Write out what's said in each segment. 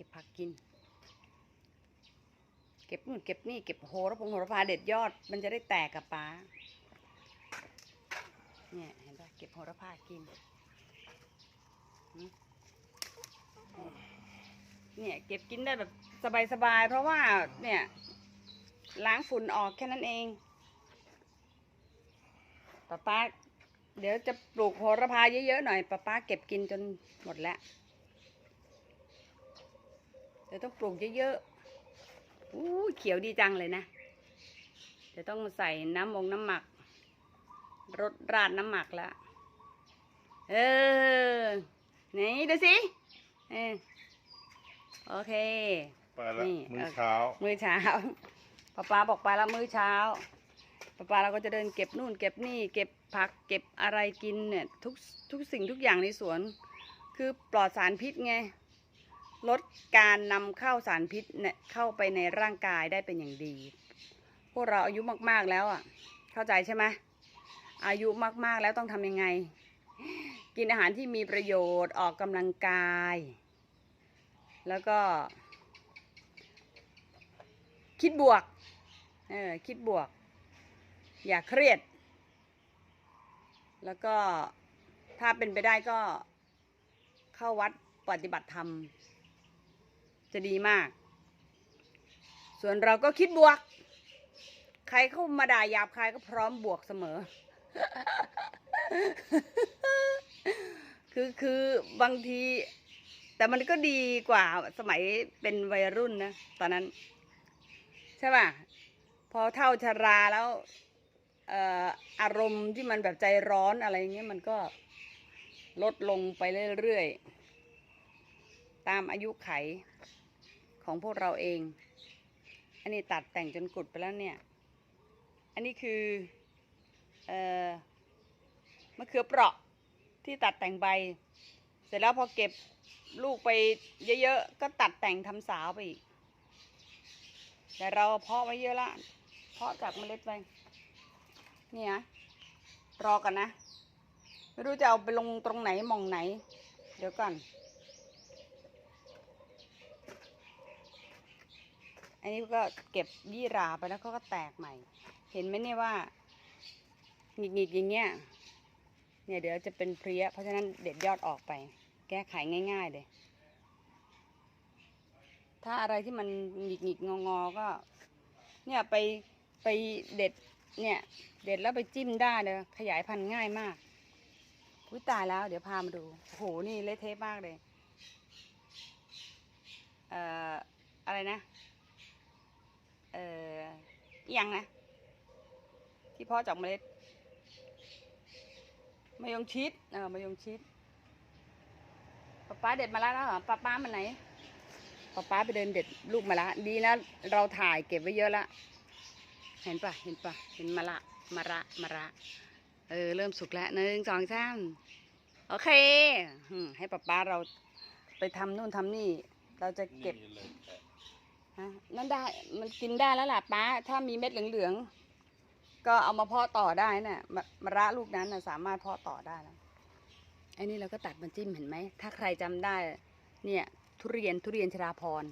ก็บผักกิน เก็บนู่นเก็บนี่เก็บโหระพงโหระพาเด็ดยอด มันจะได้แตกกับป้าเนี่ยเห็นปะเก็บโหระพากินเนี่ยเก็บกินได้แบบสบายๆเพราะว่าเนี่ยล้างฝุ่นออกแค่นั้นเองป้าป้าเดี๋ยวจะปลูกโหระพาเยอะๆหน่อยป้าป้าเก็บกินจนหมดแล้ว เดี๋ยวต้องปลูกเยอะๆอู้เขียวดีจังเลยนะเดี๋ยวต้องใส่น้ำมงน้ำหมัก รสราดน้ำหมักแล้วเออไหนดูสิ เออ โอเคไปแล้วนี่มื้อเออเช้า มื้อเช้าป้าป้าบอกไปแล้วมื้อเช้าป้าป้าเราก็จะเดินเก็บนู่น เก็บนี่ เก็บผัก เก็บอะไรกินเนี่ย ทุกทุกสิ่งทุกอย่างในสวน คือปลอดสารพิษไง ลดการนำเข้าสารพิษเนี่ยเข้าไปในร่างกายได้เป็นอย่างดี พวกเราอายุมากๆแล้วอะ เข้าใจใช่ไหมอายุมากๆแล้วต้องทำยังไง กินอาหารที่มีประโยชน์ออกกำลังกาย แล้วก็ คิดบวก เออคิดบวก อย่าเครียด แล้วก็ถ้าเป็นไปได้ก็เข้าวัดปฏิบัติธรรม จะดีมาก ส่วนเราก็คิดบวก ใครเข้ามาด่าหยาบคายก็พร้อมบวกเสมอ คือคือบางที แต่มันก็ดีกว่าสมัยเป็นวัยรุ่นนะ ตอนนั้น ใช่ป่ะ พอเท่าชราแล้วอารมณ์ที่มันแบบใจร้อนอะไรเงี้ยมันก็ลดลงไปเรื่อยๆ ตามอายุไข ของพวกเราเอง อันนี้ตัดแต่งจนกุดไปแล้วเนี่ย อันนี้คือเอ่อมะเขือเปราะที่ตัดแต่งใบ เสร็จแล้วพอเก็บลูกไปเยอะๆ ก็ตัดแต่งทำสาวไปอีก แต่เราเพาะไว้เยอะละ เพาะจากเมล็ดไปนี่นะรอกันนะ ไม่รู้จะเอาไปลงตรงไหนมองไหน เดี๋ยวก่อน อันนี้ก็เก็บยี่ราไปแล้วเขาก็แตกใหม่ เห็นไหมเนี่ยว่าหงิกๆอย่างเงี้ยเนี่ยเดี๋ยวจะเป็นเพลี้ยเพราะฉะนั้นเด็ดยอดออกไป แก้ไขง่าย ๆเลย ถ้าอะไรที่มันหงิกหงิกงองอก็ เนี่ยไปไปเด็ดเนี่ย เด็ดแล้วไปจิ้มได้เลยขยายพันธุ์ง่ายมากอุ้ยตายแล้วเดี๋ยวพามาดูโอ้โหนี่เละเทะมากเลย เอ่ออะไรนะ เอ่ออหยังนะ ที่เพาะจากเมล็ดมายงชิดเออมายงชิดป๊าป๊าเด็ดมาแล้วเหรอป๊าป๊ามันไหนป๊าป๊าไปเดินเด็ดลูกมาละดีนะเราถ่ายเก็บไว้เยอะละเห็นปะเห็นปะเห็นมะละมะระมะระเออเริ่มสุกแล้วหนึ่งสองสามโอเคให้ป๊าป๊าเราไปทำนู่นทำนี่ เราจะเก็บ ฮะนั่นได้มันกินได้แล้วล่ะป้า ถ้ามีเม็ดเหลืองๆก็เอามาเพาะต่อได้น่ะมะมะระลูกนั้นน่ะสามารถเพาะต่อได้แล้วไอ้นี่เราก็ตัดมันจิ้มเห็นไหมถ้าใครจำได้ เนี่ยทุเรียนทุเรียนชราพร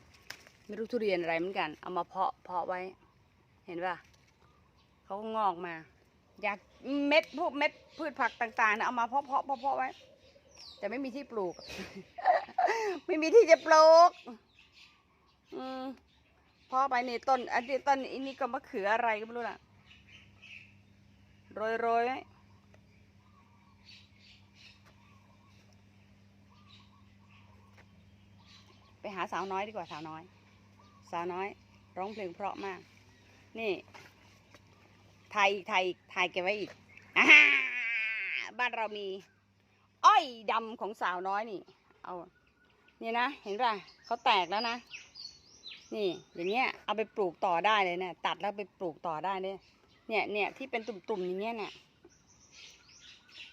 ไม่รู้ทุเรียนอะไรเหมือนกัน เอามาเพาะเพาะไว้ เห็นป่ะเขาก็งอกมา อยากเม็ดพวกเม็ดพืชผักต่างๆนะเอามาเพาะเพาะเพาะเพาะไว้ แต่ไม่มีที่ปลูก ไม่มีที่จะปลูก อืม พาะไปนี่ต้นอันนี้ต้นอันนี้ก็มะเขืออะไรก็ไม่รู้ล่ะโรยโรยๆไปหาสาวน้อยดีกว่าสาวน้อย สาวน้อย ร้องเพลงเพราะมาก นี่ถ่ายอีกถ่ายอีกถ่ายเก็บไว้อีกอ่าฮ่าบ้านเรามี อ้อยดำของสาวน้อยนี่ เอา นี่นะ เห็นป่ะเขาแตกแล้วนะ นี่อย่างเงี้ยเอาไปปลูกต่อได้เลยเนี่ยตัดแล้วไปปลูกต่อได้เนี่ยเนี่ยเนี่ยที่เป็นตุ่มๆอย่างเงี้ยเนี่ย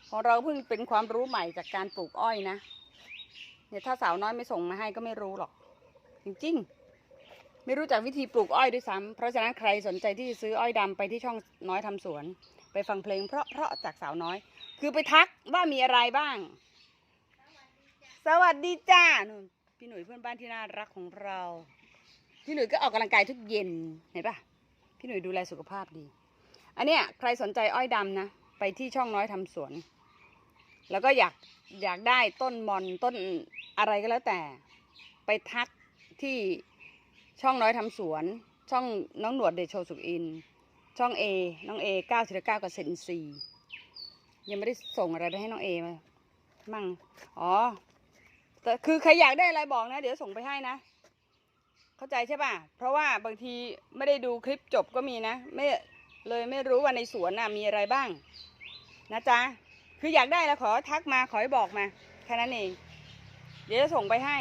ของเราเพิ่งเป็นความรู้ใหม่จากการปลูกอ้อยนะเนี่ยถ้าสาวน้อยไม่ส่งมาให้ก็ไม่รู้หรอก จริงๆ ไม่รู้จักวิธีปลูกอ้อยด้วยซ้ำเพราะฉะนั้นใครสนใจที่จะซื้ออ้อยดำไปที่ช่องน้อยทำสวน ไปฟังเพลงเพราะๆจากสาวน้อย คือไปทักว่ามีอะไรบ้าง สวัสดีจ้านู่นพี่หนุ่ยเพื่อนบ้านที่น่ารักของเรา พี่หนุ่ยก็ออกกำลังกายทุกเย็นเห็นปะพี่หนุ่ยดูแลสุขภาพดี อันเนี้ยใครสนใจอ้อยดำนะไปที่ช่องน้อยทำสวน แล้วก็อยากอยากได้ต้นมอนต้นอะไรก็แล้วแต่ ไปทักที่ช่องน้อยทำสวน ช่องน้องหนวดเดชโชสุขอิน ช่องเอน้องเอเก้าสิบเก้ากับเซนซียังไม่ได้ส่งอะไรไปให้น้องเอมามั่งอ๋อแต่คือใครอยากได้อะไรบอกนะ เดี๋ยวส่งไปให้นะ เข้าใจใช่ป่ะ เพราะว่าบางทีไม่ได้ดูคลิปจบก็มีนะ ไม่เลยไม่รู้ว่าในสวนน่ะมีอะไรบ้าง นะจ๊ะ คืออยากได้แล้วขอทักมาขอให้บอกมาแค่นั้นเอง เดี๋ยวจะส่งไปให้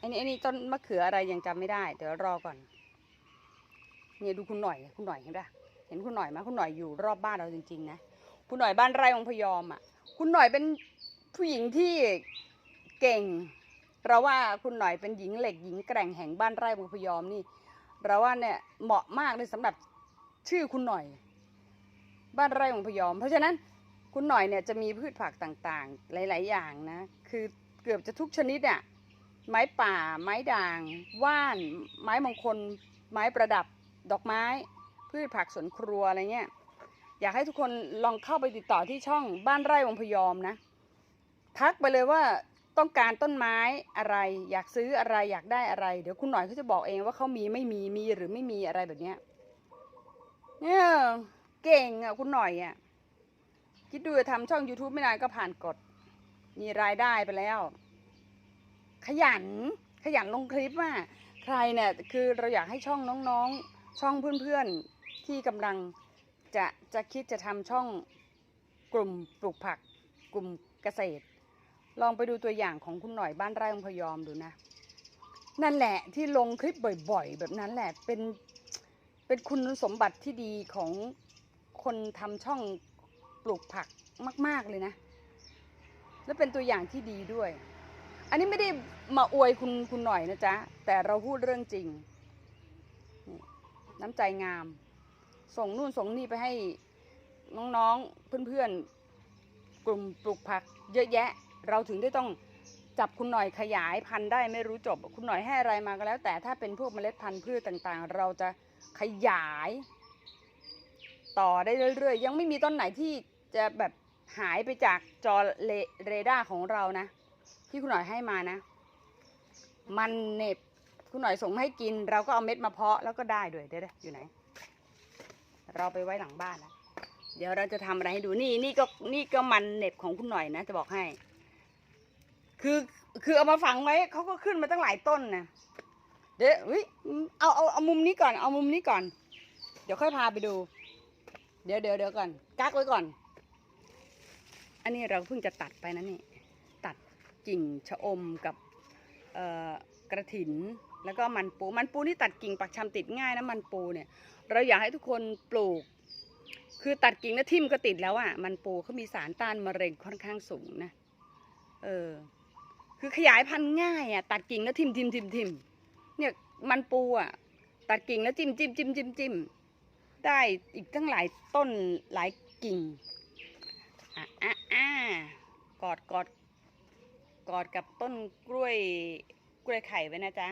อันนี้อันนี้ต้นมะเขืออะไรยังจำไม่ได้ เดี๋ยวรอก่อน เนี่ยดูคุณหน่อยคุณหน่อยเห็นปะเห็นคุณหน่อยไหมคุณหน่อยอยู่รอบบ้านเราจริงๆนะ คุณหน่อยบ้านไร่องพยอมอะ คุณหน่อยเป็น ผู้หญิงที่เก่ง เราว่าคุณหน่อยเป็นหญิงเหล็กหญิงแกร่งแห่งบ้านไร่องพยอมนี่ เราว่าเนี่ยเหมาะมากเลยสำหรับชื่อคุณหน่อย บ้านไร่องพยอม เพราะฉะนั้นคุณหน่อยเนี่ยจะมีพืชผักต่างๆ หลาย ๆ อย่างนะ คือเกือบจะทุกชนิดอะไม้ป่า ไม้ด่าง ว่าน ไม้มงคล ไม้ประดับ ดอกไม้ พืชผักสวนครัวอะไรเงี้ย อยากให้ทุกคนลองเข้าไปติดต่อที่ช่องบ้านไร่วงพยอมนะ ทักไปเลยว่าต้องการต้นไม้อะไร อยากซื้ออะไรอยากได้อะไร เดี๋ยวคุณหน่อยเขาจะบอกเองว่าเขามีไม่มีมีหรือไม่มีอะไรแบบเนี้ยเนี่ยเก่งอะคุณหน่อยอะคิดดูทำช่อง YouTube ไม่นานก็ผ่านกฎมีรายได้ไปแล้ว ขยัน ขยันลงคลิปว่าใครเนี่ยคือเราอยากให้ช่องน้องๆ ช่องเพื่อนๆ ที่กำลังจะจะคิดจะทำช่องกลุ่มปลูกผัก กลุ่มเกษตร ลองไปดูตัวอย่างของคุณหน่อยบ้านไร่องพยอมดูนะ นั่นแหละที่ลงคลิปบ่อยๆ แบบนั้นแหละเป็นเป็นคุณสมบัติที่ดีของคนทำช่องปลูกผักมาก ๆเลยนะ และเป็นตัวอย่างที่ดีด้วย อันนี้ไม่ได้มาอวยคุณคุณหน่อยนะจ๊ะ แต่เราพูดเรื่องจริง น้ำใจงาม ส่งนู่นส่งนี่ไปให้น้องๆเพื่อนๆกลุ่มปลูกผักเยอะแยะ เราถึงได้ต้องจับคุณหน่อยขยายพันธุ์ได้ไม่รู้จบ คุณหน่อยให้อะไรมาก็แล้ว แต่ถ้าเป็นพวกเมล็ดพันธุ์พืชต่างๆ เราจะขยาย ต่อได้เรื่อยๆ ยังไม่มีต้นไหนที่จะแบบหายไปจากจอเรเรดาร์ของเรานะ ที่คุณหน่อยให้มานะ มันเน็บคุณหน่อยส่งให้กิน เราก็เอาเม็ดมาเพาะแล้วก็ได้ด้วยเดี๋ยอยู่ไหน เราไปไว้หลังบ้านนะเดี๋ยวเราจะทำอะไรให้ดูนี่นี่ก็นี่ก็มันเน็บของคุณหน่อยนะ จะบอกให้ คือคือเอามาฝังไว้เขาก็ขึ้นมาตั้งหลายต้นนะเดี๋ยวเฮ้ยเอาเอาเอามุมนี้ก่อนเอามุมนี้ก่อน เดี๋ยวค่อยพาไปดู เดี๋ยวเดี๋ยวเดี๋ยวก่อนกักไว้ก่อน อันนี้เราเพิ่งจะตัดไปนะนี่ ตัดกิ่งชะอมกับเอ่อกระถินแล้วก็มันปูมันปูนี่ตัดกิ่งปักชำติดง่ายนะมันปูเนี่ย เราอยากให้ทุกคนปลูก คือตัดกิ่งแล้วทิ่มก็ติดแล้วอะ่ะ มันปูเขามีสารต้านมะเร็งค่อนข้างสูงนะ เออ คือขยายพันธุ์ง่ายอะตัดกิ่งแล้วทิมทิมทิมทิมเนี่ยมันปูอะตัดกิ่งแล้วจิ้มจิ้มจิ้มจิ้มจิ้มได้อีกตั้งหลายต้นหลายกิ่งอะอะอะกอดกอดกอดกับต้นกล้วยกล้วยไข่ไว้นะจ๊ะ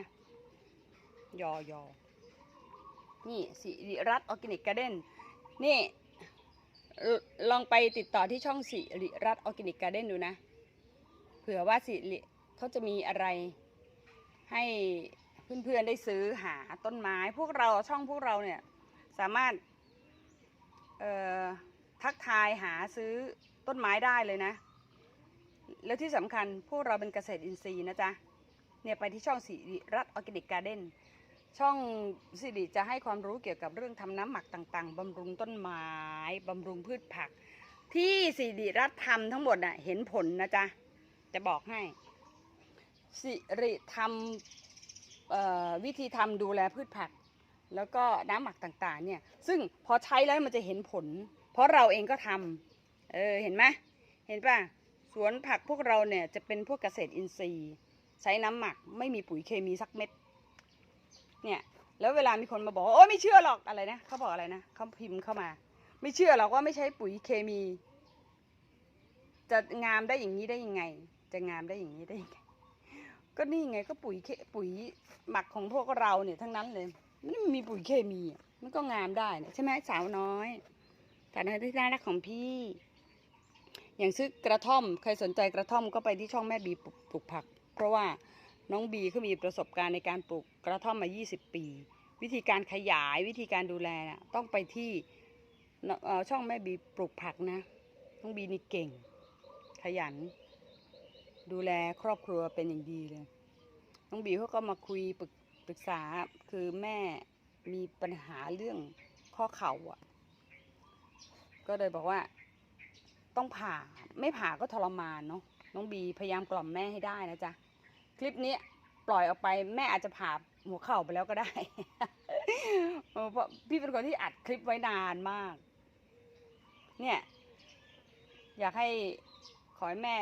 ยอยอนี่สิริรัตออร์แกนิกการ์เด้นนี่ลองไปติดต่อที่ช่องสิริรัตออร์แกนิกการ์เด้นดูนะ เผื่อว่าสิริ เขาจะมีอะไรให้เพื่อนๆได้ซื้อหาต้นไม้ พวกเราช่องพวกเราเนี่ยสามารถเอ่อทักทายหาซื้อต้นไม้ได้เลยนะ แล้วที่สำคัญพวกเราเป็นเกษตรอินทรีย์นะจ๊ะเนี่ยไปที่ช่องสิริรัตน์ออร์แกนิกการ์เด้นช่องสิริจะให้ความรู้เกี่ยวกับเรื่องทำน้ำหมักต่างๆบำรุงต้นไม้บำรุงพืชผัก ที่สิริรัตน์ทำทั้งหมดน่ะเห็นผลนะจ๊ะจะบอกให้ สิริทำวิธีทำดูแลพืชผัก แล้วก็น้ำหมักต่างๆเนี่ยซึ่งพอใช้แล้วมันจะเห็นผล เพราะเราเองก็ทำเออเห็นไหมเห็นป่ะสวนผักพวกเราเนี่ยจะเป็นพวกเกษตรอินทรีย์ ใช้น้ำหมักไม่มีปุ๋ยเคมีสักเม็ดเนี่ยแล้วเวลามีคนมาบอกโอ้ไม่เชื่อหรอกอะไรนะเขาบอกอะไรนะเขาพิมพ์เข้ามา ไม่เชื่อหรอกว่าไม่ใช้ปุ๋ยเคมี จะงามได้อย่างนี้ได้ยังไง จะงามได้อย่างนี้ได้ยังไง ก็นี่ไงก็ปุ๋ยเคปุ๋ยหมักของพวกเราเนี่ยทั้งนั้นเลยมันไม่มีปุ๋ยเคมีมันก็งามได้เนี่ยใช่ไหมสาวน้อยแต่ในที่น่ารักของพี่ อย่างซื้อกระท่อมใครสนใจกระท่อมก็ไปที่ช่องแม่บีปลูกผัก เพราะว่าน้องบีเขามีประสบการณ์ในการปลูกกระท่อมมา 20 ปี วิธีการขยายวิธีการดูแลนะต้องไปที่ช่องแม่บีปลูกผักนะน้องบีนี่เก่ง ขยัน ดูแลครอบครัวเป็นอย่างดีเลย น้องบีเขาก็มาคุยปรึกปรึกษาคือแม่มีปัญหาเรื่องข้อเข่าอะ ก็เลยบอกว่า ต้องผ่าไม่ผ่าก็ทรมานเนาะน้องบีพยายามกล่อมแม่ให้ได้นะจ๊ะ คลิปนี้ปล่อยออกไปแม่อาจจะผ่าหัวเข่าไปแล้วก็ได้เพราะพี่เป็นคนที่อัดคลิปไว้นานมาก เนี่ย อยากให้ขอให้แม่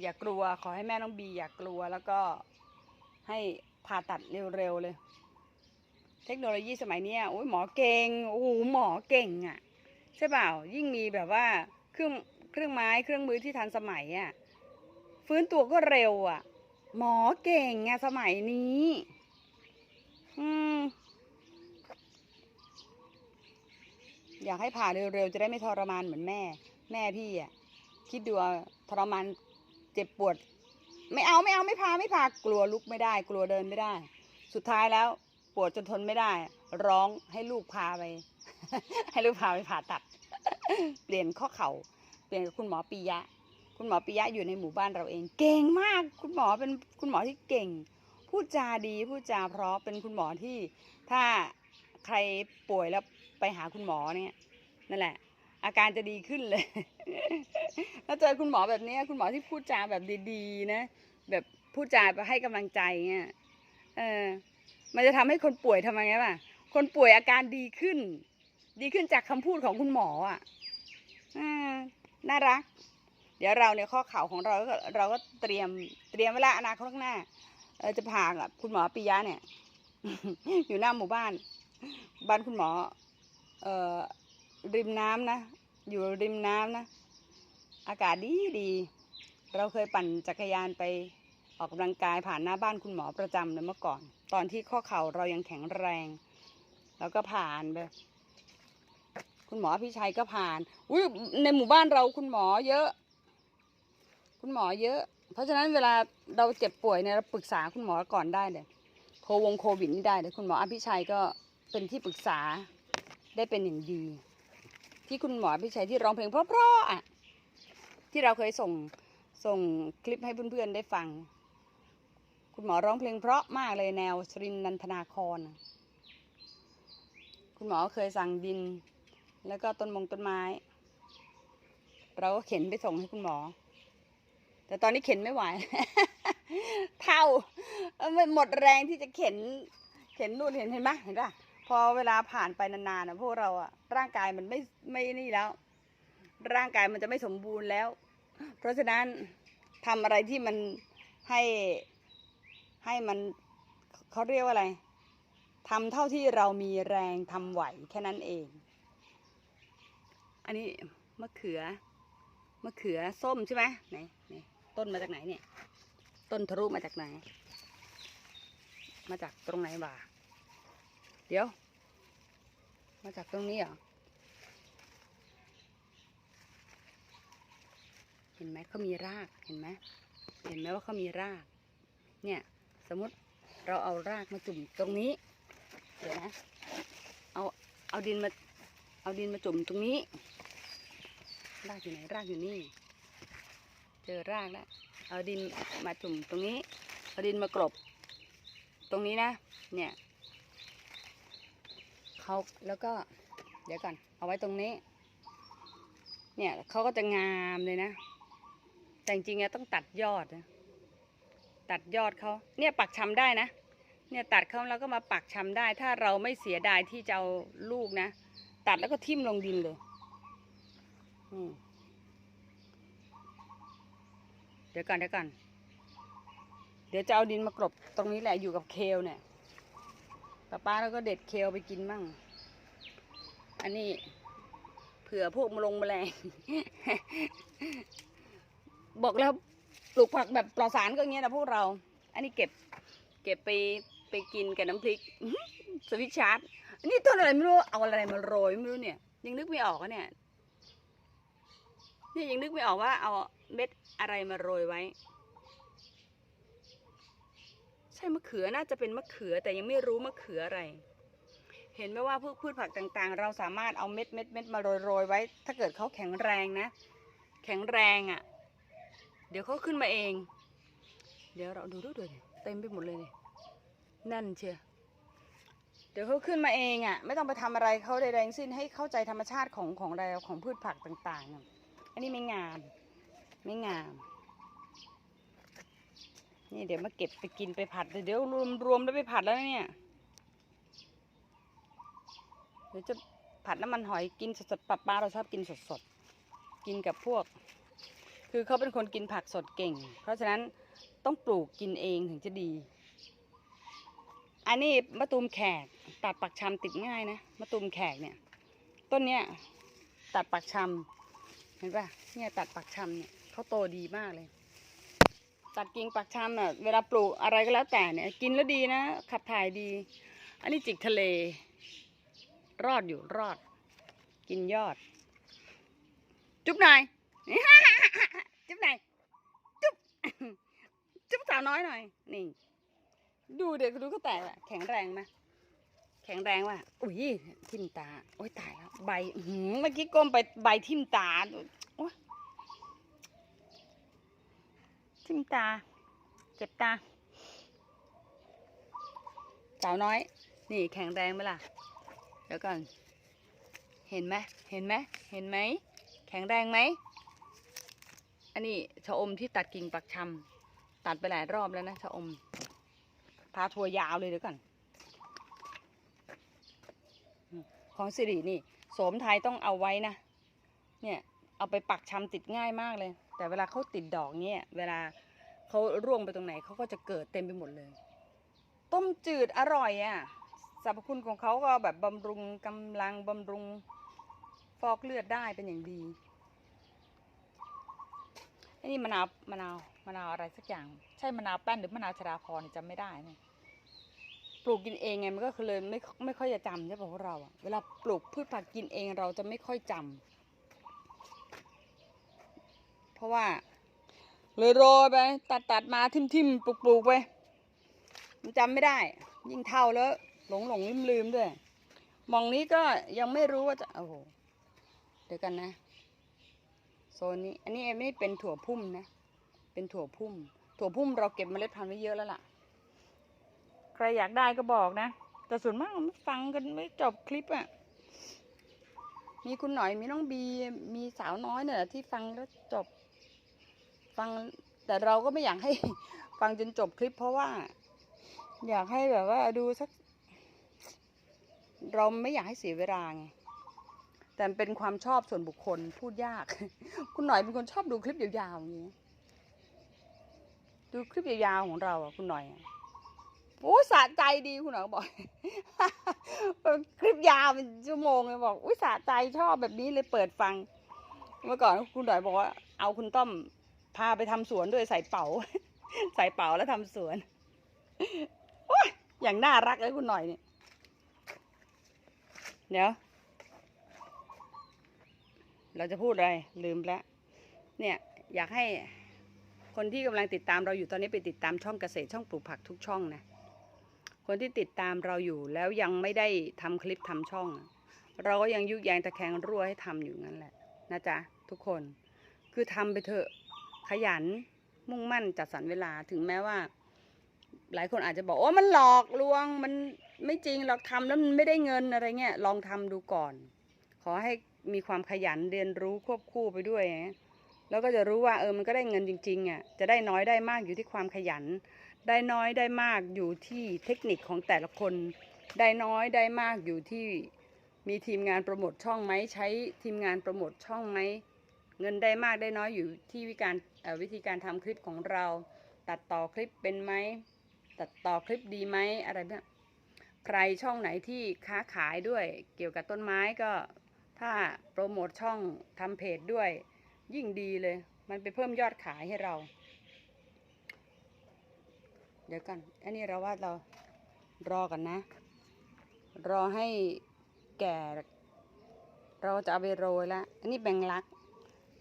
อย่ากลัวขอให้แม่น้องบีอย่ากลัวแล้วก็ให้ผ่าตัดเร็วๆเลย เทคโนโลยีสมัยนี้ยโอ้ยหมอเก่งโอ้โหหมอเก่งอะ่ะใช่เปล่ายิ่งมีแบบว่าเครื่องเครื่องไม้เครื่องมือที่ทันสมัยอะ่ะฟื้นตัวก็เร็วอะ่ะ หมอเก่งไงสมัยนี้ อืมอยากให้ผ่าเร็วๆจะได้ไม่ทรมานเหมือนแม่ แม่พี่อะคิดดูทรมาน เจ็บปวด ไม่เอาไม่เอาไม่พาไม่พากลัวลุกไม่ได้ กลัวเดินไม่ได้ สุดท้ายแล้วปวดจนทนไม่ได้ ร้องให้ลูกพาไป ให้ลูกพาไปผ่าตัด เปลี่ยนข้อเข่าเปลี่ยนกับคุณหมอปิยะ คุณหมอปิยะอยู่ในหมู่บ้านเราเอง เก่งมาก คุณหมอเป็นคุณหมอที่เก่ง พูดจาดีพูดจาเพราะเป็นคุณหมอที่ถ้าใครป่วยแล้วไปหาคุณหมอเนี่ยนั่นแหละ อาการจะดีขึ้นเลย ถ้าเจอคุณหมอแบบนี้คุณหมอที่พูดจาแบบดีๆ นะ แบบพูดจาไปให้กำลังใจเงี้ย เออ มันจะทำให้คนป่วยทำไมไงป่ะคนป่วยอาการดีขึ้น ดีขึ้นจากคำพูดของคุณหมออะน่ารัก เดี๋ยวเราเนี่ยข้อเข่าของเราก็เราก็เตรียมเตรียมเวลาอนาคตข้างหน้าเออจะผ่ากับคุณหมอปิยะเนี่ย อยู่หน้าหมู่บ้าน บ้านคุณหมอ เอ่อริมน้ำนะ อยู่ริมน้ำนะ อากาศดีดี เราเคยปั่นจักรยานไปออกกำลังกายผ่านหน้าบ้านคุณหมอประจำเลยเมื่อก่อน ตอนที่ข้อเข่าเรายังแข็งแรง แล้วก็ผ่านไปคุณหมอพี่ชัยก็ผ่านอุ้ยในหมู่บ้านเราคุณหมอเยอะ คุณหมอเยอะ เพราะฉะนั้นเวลาเราเจ็บป่วยเนี่ยเราปรึกษาคุณหมอก่อนได้เลยโควงโควิดนี่ได้เลยคุณหมออภิชัยก็เป็นที่ปรึกษาได้เป็นอย่างดี ที่คุณหมออภิชัยที่ร้องเพลงเพราะๆอะที่เราเคยส่งส่งคลิปให้เพื่อนๆได้ฟัง คุณหมอร้องเพลงเพราะมากเลยแนวชรินนันทนาครน่ะคุณหมอเคยสั่งดิน แล้วก็ต้นมงต้นไม้ เราก็เข็นไปส่งให้คุณหมอ แต่ตอนนี้เข็นไม่ไหว เท่าหมดแรงที่จะเข็น เข็นนู่นเห็นเห็นไหมเห็นป่ะ พอเวลาผ่านไปนานๆนะพวกเราอะร่างกายมันไม่ไม่นี่แล้ว ร่างกายมันจะไม่สมบูรณ์แล้ว เพราะฉะนั้นทำอะไรที่มันให้ให้มันเขาเรียกว่าอะไรทำเท่าที่เรามีแรงทำไหวแค่นั้นเอง อันนี้มะเขือมะเขือส้มใช่ไหมไหนไหนต้นมาจากไหนเนี่ย ต้นทะลุมาจากไหน มาจากตรงไหนบ่า เดี๋ยว มาจากตรงนี้เหรอ เห็นไหมเขามีราก เห็นไหม เห็นไหมว่าเขามีราก เนี่ย สมมติเราเอารากมาจุ่มตรงนี้ เดี๋ยวนะ เอา เอาดินมา เอาดินมาจุ่มตรงนี้ รากอยู่ไหน รากอยู่นี่ เจอรากแล้ว เอาดินมาจุ่มตรงนี้ เอาดินมากรบ ตรงนี้นะ เนี่ย เขาแล้วก็เดี๋ยวก่อน เอาไว้ตรงนี้ เนี่ยเขาก็จะงามเลยนะ แต่จริงๆต้องตัดยอดนะตัดยอดเขาเนี่ยปักชำได้นะ เนี่ยตัดเขาแล้วก็มาปักชำได้ ถ้าเราไม่เสียดายที่จะเอาลูกนะ ตัดแล้วก็ทิ่มลงดินเลยเดี๋ยวก่อนเดี๋ยวก่อน เดี๋ยวจะเอาดินมากรบตรงนี้แหละอยู่กับเคลเนี่ย ป้าป้าแล้วก็เด็ดเคลไปกินมั่ง อันนี้เผื่อพวกมลงแมลง บอกแล้วปลูกผักแบบปลอดสารก็งเงี้ยนะพวกเรา อันนี้เก็บ เก็บไปไปกินกับน้ำพริกสวิตชาร์ดอันนี้ต้นอะไรไม่รู้ เอาอะไรมาโรยไม่รู้เนี่ย ยังนึกไม่ออกอะเนี่ย นี่ยังนึกไม่ออกว่าเอาเม็ดอะไรมาโรยไว้ ใช่มะเขือน่าจะเป็นมะเขือแต่ยังไม่รู้มะเขืออะไร เห็นไหมว่าพวกพืชผักต่างๆ เราสามารถเอาเม็ดเม็ดเม็ดมาโรยโรยไว้ ถ้าเกิดเขาแข็งแรงนะ แข็งแรงอะ่ะ เดี๋ยวเขาขึ้นมาเอง เดี๋ยวเราดูดูดูเต็มไปหมดเลยนี่นั่นเชียวเดี๋ยวเขาขึ้นมาเองอะ่ะ ไม่ต้องไปทำอะไรเขาใดๆทั้งสิ้นให้เข้าใจธรรมชาติของของเราของพืชผักต่างๆอันนี้ไม่งาม ไม่งาม นี่เดี๋ยวมาเก็บไปกินไปผัด เดี๋ยวรวมรวมแล้วไปผัดแล้วเนี่ยเดี๋ยวจะผัดน้ำมันหอยกินสดๆปับปลาเราชอบกินสดๆกินกับพวก คือเขาเป็นคนกินผักสดเก่ง เพราะฉะนั้นต้องปลูกกินเองถึงจะดี อันนี้มะตูมแขกตัดปักชำติดง่ายนะมะตูมแขกเนี่ย ต้นเนี้ยตัดปักชำเห็นปะเนี่ยตัดปักชำเนี่ยเขาโตดีมากเลย ตัดกิ่งปักชำน่ะเวลาปลูกอะไรก็แล้วแต่เนี่ยกินแล้วดีนะ ขับถ่ายดี อันนี้จิกทะเล รอดอยู่รอด กินยอด จุ๊บหน่อย จุ๊บหน่อยจุ๊บจุ๊บสาวน้อยหน่อย นี่ ดูเด็กดูก็แตกอะแข็งแรงไหมแข็งแรงว่ะ อุ้ยทิ่มตา โอ้ยตายแล้ว ใบหือเมื่อกี้ก้มไปใบทิ่มตาโอ้ย ทิมตา เจ็บตา สาวน้อย นี่แข็งแรงไหมล่ะ เดี๋ยวก่อน เห็นไหมเห็นไหมเห็นไหม แข็งแรงไหม อันนี้ชะอมที่ตัดกิ่งปักชำตัดไปหลายรอบแล้วนะชะอม พาทัวร์ยาวเลยเดี๋ยวก่อน ของสิรินี่ โสมไทยต้องเอาไว้นะ เนี่ย เอาไปปักชำติดง่ายมากเลย แต่เวลาเขาติดดอกเนี่ยเวลาเขาร่วงไปตรงไหนเขาก็จะเกิดเต็มไปหมดเลย ต้มจืดอร่อยอะ่ะสรรพคุณของเขาก็แบบบำรุงกำลังบำรุงฟอกเลือดได้เป็นอย่างดีอ้นี่มะนาวมะนาวมะนาวอะไรสักอย่าง ใช่มะนาวแป้นหรือมะนาวชราพรจำไม่ได้เนี่ยปลูกกินเองไงมันก็คือเลยไม่ไม่ค่อยจะจำใช่ป่ะพวกเราอะเวลาปลูกพืชผักกินเองเราจะไม่ค่อยจำ เพราะว่า เลยโรยไป ตัดตัดมาทิมทิมปลูกปลูกไปมันจำไม่ได้ ยิ่งเท่าแล้ว หลงหลงลืมลืมด้วย มองนี้ก็ยังไม่รู้ว่าจะ โอ้โห เดี๋ยวกันนะ โซนนี้ อันนี้ไม่เป็นถั่วพุ่มนะ เป็นถั่วพุ่ม ถั่วพุ่มเราเก็บเมล็ดพันธุ์ไว้เยอะแล้วล่ะ ใครอยากได้ก็บอกนะ แต่ส่วนมากไม่ฟังกันไม่จบคลิปอะ่ะมีคุณหน่อยมีน้องบี มีสาวน้อยเนี่ยที่ฟังแล้วจบ ฟังแต่เราก็ไม่อยากให้ฟังจนจบคลิป เพราะว่า อยากให้แบบว่าดูสัก เราไม่อยากให้เสียเวลาไงแต่เป็นความชอบส่วนบุคคลพูดยาก คุณหน่อยเป็นคนชอบดูคลิปยาวๆอย่างนี้ดูคลิปยาวๆของเราอะคุณหน่อยอะโอ้สะใจดีคุณหน่อยบอกคลิปยาวเป็นชั่วโมงเลยบอกอุ้ยสะใจชอบแบบนี้เลยเปิดฟัง เมื่อก่อนคุณหน่อยบอกว่าเอาคุณต้อม พาไปทำสวนด้วยใส่เป๋า ใส่เป๋าแล้วทำสวนโอ้ยอย่างน่ารักเลยคุณหน่อยเนี่ยเดี๋ยว เราจะพูดอะไรลืมแล้ว เนี่ยอยากให้คนที่กำลังติดตามเราอยู่ตอนนี้ไปติดตามช่องเกษตรช่องปลูกผักทุกช่องนะ คนที่ติดตามเราอยู่แล้วยังไม่ได้ทำคลิปทำช่อง เราก็ยังยุกยงตะแคงรั่วให้ทำอยู่งั้นแหละนะจ๊ะทุกคน คือทำไปเถอะ ขยันมุ่งมั่นจัดสรรเวลาถึงแม้ว่า หลายคนอาจจะบอกโอ้มันหลอกลวงมันไม่จริงหรอกทำแล้วมันไม่ได้เงินอะไรเงี้ยลองทำดูก่อน ขอให้มีความขยันเรียนรู้ควบคู่ไปด้วย แล้วก็จะรู้ว่าเออมันก็ได้เงินจริงๆอะจะได้น้อยได้มากอยู่ที่ความขยัน ได้น้อยได้มากอยู่ที่เทคนิคของแต่ละคน ได้น้อยได้มากอยู่ที่มีทีมงานโปรโมทช่องไหมใช้ทีมงานโปรโมทช่องไหมเงินได้มากได้น้อยอยู่ที่วิการ วิธีการทำคลิปของเรา ตัดต่อคลิปเป็นไหมตัดต่อคลิปดีไหมอะไรแบบใครช่องไหนที่ค้าขายด้วย เกี่ยวกับต้นไม้ก็ถ้าโปรโมทช่องทำเพจด้วย ยิ่งดีเลย มันไปเพิ่มยอดขายให้เรา เดี๋ยวกันอันนี้เราว่าเรารอกันนะ รอให้แก่ เราจะเอาไปโรยแล้วอันนี้แบงลัก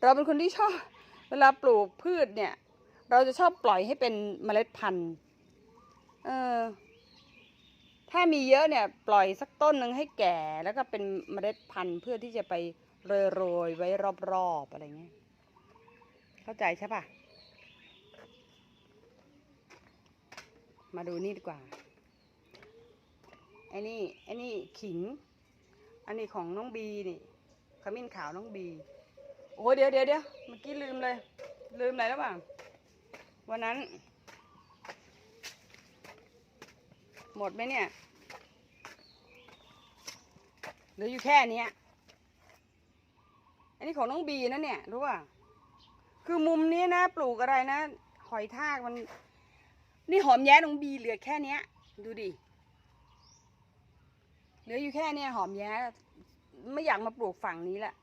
เราเป็นคนที่ชอบ เวลาปลูกพืชเนี่ย เราจะชอบปล่อยให้เป็นเมล็ดพันธุ์ เออ ถ้ามีเยอะเนี่ย ปล่อยสักต้นหนึ่งให้แก่แล้วก็เป็นเมล็ดพันธุ์เพื่อที่จะไปโรยๆไว้รอบๆอะไรเงี้ย เข้าใจใช่ปะมาดูนี่ดีกว่าไอ้นี่ไอ้นี่ขิง อันนี้ของน้องบีนี่ขมิ้นขาวน้องบี โอ้ยเดี๋ยวเดี๋ยวเดี๋ยวเมื่อกี้ลืมเลย ลืมอะไรแล้วป่ะวันนั้น หมดไหมเนี่ยเหลืออยู่แค่นี้อันนี้ของน้องบีนะเนี่ยรู้ป่ะคือมุมนี้นะ ปลูกอะไรนะ หอยทากมัน นี่หอมแย้น้องบีเหลือแค่เนี้ย ดูดิเหลืออยู่แค่เนี้ยหอมแย้ไม่อยากมาปลูกฝั่งนี้ละ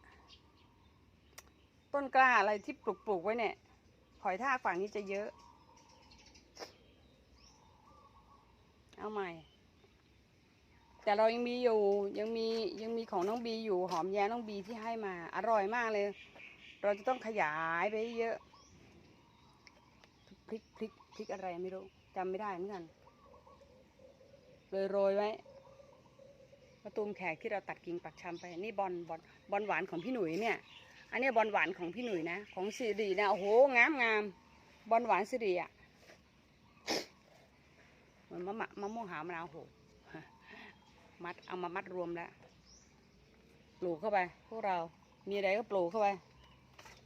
ต้นกล้าอะไรที่ปลูกปลูกไว้เนี่ยหอยทากฝั่งนี้จะเยอะ เอาใหม่ แต่เรายังมีอยู่ยังมียังมีของน้องบีอยู่หอมแย้น้องบีที่ให้มา อร่อยมากเลย เราจะต้องขยายไปเยอะพริกพริกพริกอะไรไม่รู้จำไม่ได้เหมือนกันเลยโรยไว้มะตูมแขกที่เราตัดกิ่งปักชำไป นี่บอลบอลบอลหวานของพี่หนุ่ยเนี่ย อันนี้บอลหวานของพี่หนุ่ยนะ ของสิรินะโอ้โหงามงามบอลหวานสิริอะเหมือนมะมะมะม่วงหาวมะนาวโหมัดเอามามัดรวมแล้วปลูกเข้าไป พวกเรา มีอะไรก็ปลูกเข้าไป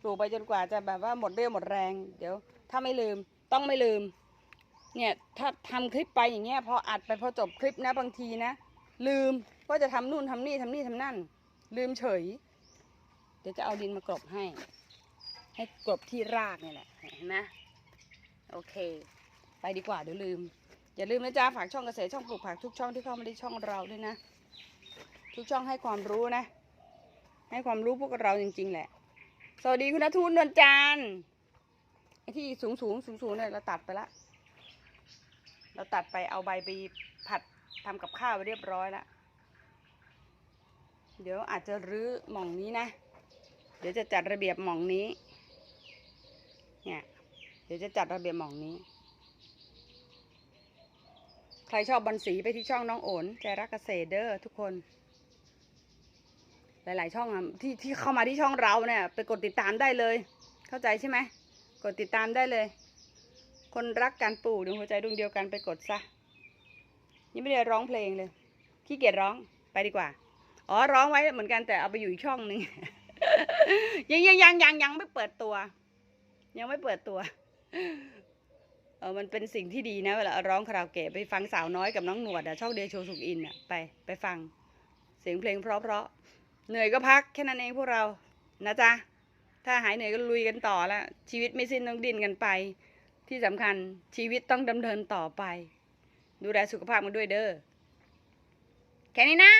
ปลูกไปจนกว่าจะแบบว่าหมดเรี่ยวหมดแรง เดี๋ยว ถ้าไม่ลืม ต้องไม่ลืม เนี่ย ถ้าทำคลิปไปอย่างเงี้ย พออัดไปพอจบคลิปนะบางทีนะ ลืมว่าจะทำนู่นทำนี่ทำนี่ทำนั่น ลืมเฉย ดี๋ยวจะเอาดินมากรบให้ ให้กรบที่รากนี่แหละเห็นไหมโอเค ไปดีกว่าเดี๋ยวลืม อย่าลืมนะจ๊ะฝากช่องเกษตรช่องปลูกผักทุกช่องที่เข้ามาในช่องเราด้วยนะ ทุกช่องให้ความรู้นะ ให้ความรู้พวกเราจริง ๆ แหละ สวัสดีคุณนทูนนวลจันทร์ไอ้ที่สูงสูงสูงสูงเนี่ยเราตัดไปละเราตัดไปเอาใบไปผัดทำกับข้าวไปเรียบร้อยแล้ว เดี๋ยวอาจจะรื้อหม่องนี้นะ เดี๋ยวจะจัดระเบียบหม่องนี้ เนี่ย เดี๋ยวจะจัดระเบียบหม่องนี้ ใครชอบบอลสีไปที่ช่องน้องโอนใจรักเกษตรเด้อทุกคน หลาย ๆ ช่องอะที่ที่เข้ามาที่ช่องเราเนี่ย ไปกดติดตามได้เลย เข้าใจใช่ไหมกดติดตามได้เลย คนรักการปลูกดวงหัวใจดวงเดียวกันไปกดซะยังไม่ได้ร้องเพลงเลยขี้เกียจร้องไปดีกว่า อ๋อร้องไว้เหมือนกันแต่เอาไปอยู่อีกช่องหนึ่ง ยังยังยังยังยังไม่เปิดตัว ยังไม่เปิดตัวเออมันเป็นสิ่งที่ดีนะเวลาร้องคาราโอเกะไปฟังสาวน้อยกับน้องหนวดอะช่องเดโชสุกอินอะไปไปฟัง เสียงเพลงเพราะเพราะๆเหนื่อยก็พักแค่นั้นเองพวกเรานะจ๊ะถ้าหายเหนื่อยก็ลุยกันต่อแล้วชีวิตไม่สิ้นต้องดิ้นกันไป ที่สำคัญชีวิตต้องดำเนินต่อไป ดูแลสุขภาพกันด้วยเด้อแค่นี้นะ